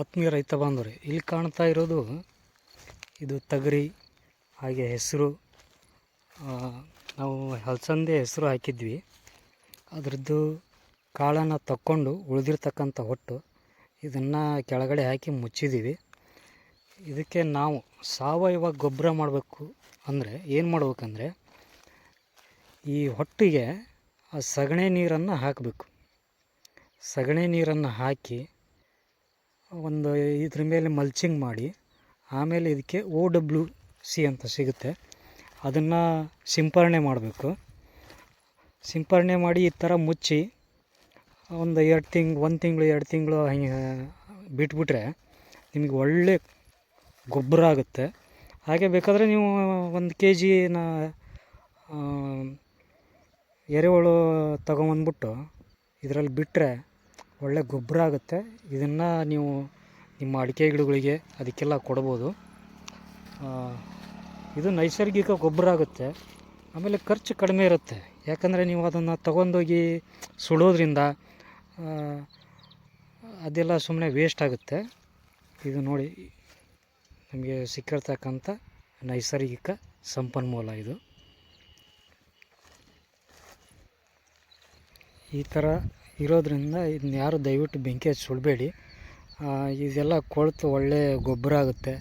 ಆತ್ಮೀಯ ರೈತ ಬಾಂಧವ್ರೆ, ಇಲ್ಲಿ ಕಾಣ್ತಾ ಇರೋದು ಇದು ತಗರಿ, ಹಾಗೆ ಹೆಸರು. ನಾವು ಹಲಸಂದೆ ಹೆಸರು ಹಾಕಿದ್ವಿ. ಅದರದ್ದು ಕಾಳನ್ನು ತಕ್ಕೊಂಡು ಉಳಿದಿರ್ತಕ್ಕಂಥ ಹೊಟ್ಟು ಇದನ್ನು ಕೆಳಗಡೆ ಹಾಕಿ ಮುಚ್ಚಿದ್ದೀವಿ. ಇದಕ್ಕೆ ನಾವು ಸಾವಯವ ಗೊಬ್ಬರ ಮಾಡಬೇಕು ಅಂದರೆ ಏನು ಮಾಡ್ಬೇಕಂದ್ರೆ ಈ ಹೊಟ್ಟಿಗೆ ಆ ಸಗಣಿ ನೀರನ್ನು ಹಾಕಬೇಕು. ಸಗಣಿ ನೀರನ್ನು ಹಾಕಿ ಒಂದು ಇದ್ರ ಮೇಲೆ ಮಲ್ಚಿಂಗ್ ಮಾಡಿ, ಆಮೇಲೆ ಇದಕ್ಕೆ ಓ ಡಬ್ಲ್ಯೂ ಸಿ ಅಂತ ಸಿಗುತ್ತೆ. ಅದನ್ನು ಸಿಂಪರಣೆ ಮಾಡಬೇಕು. ಸಿಂಪರಣೆ ಮಾಡಿ ಈ ಥರ ಮುಚ್ಚಿ ಒಂದು ಎರಡು ತಿಂಗ್, ಒಂದು ತಿಂಗಳು, ಎರಡು ತಿಂಗಳು ಹಂಗೆ ಬಿಟ್ಬಿಟ್ರೆ ನಿಮಗೆ ಒಳ್ಳೆ ಗೊಬ್ಬರ ಆಗುತ್ತೆ. ಹಾಗೆ ಬೇಕಾದರೆ ನೀವು ಒಂದು ಕೆ ಜಿನ ಎರೆಹುಳು ತಗೊಂಬಂದ್ಬಿಟ್ಟು ಇದರಲ್ಲಿ ಬಿಟ್ಟರೆ ಒಳ್ಳೆ ಗೊಬ್ಬರ ಆಗುತ್ತೆ. ಇದನ್ನು ನೀವು ನಿಮ್ಮ ಅಡಿಕೆ ಗಿಡಗಳಿಗೆ ಅದಕ್ಕೆಲ್ಲ ಕೊಡ್ಬೋದು. ಇದು ನೈಸರ್ಗಿಕ ಗೊಬ್ಬರ ಆಗುತ್ತೆ. ಆಮೇಲೆ ಖರ್ಚು ಕಡಿಮೆ ಇರುತ್ತೆ. ಯಾಕಂದರೆ ನೀವು ಅದನ್ನು ತಗೊಂಡೋಗಿ ಸುಡೋದ್ರಿಂದ ಅದೆಲ್ಲ ಸುಮ್ಮನೆ ವೇಸ್ಟ್ ಆಗುತ್ತೆ. ಇದು ನೋಡಿ, ನಮಗೆ ಸಿಕ್ಕಿರ್ತಕ್ಕಂಥ ನೈಸರ್ಗಿಕ ಸಂಪನ್ಮೂಲ ಇದು. ಈ ಥರ ಇರೋದ್ರಿಂದ ಇದನ್ನ ಯಾರೂ ದಯವಿಟ್ಟು ಬೆಂಕಿ ಹಚ್ಚಿ ಸುಡಬೇಡಿ. ಇದೆಲ್ಲ ಕೊಳೆತು ಒಳ್ಳೆಯ ಗೊಬ್ಬರ ಆಗುತ್ತೆ.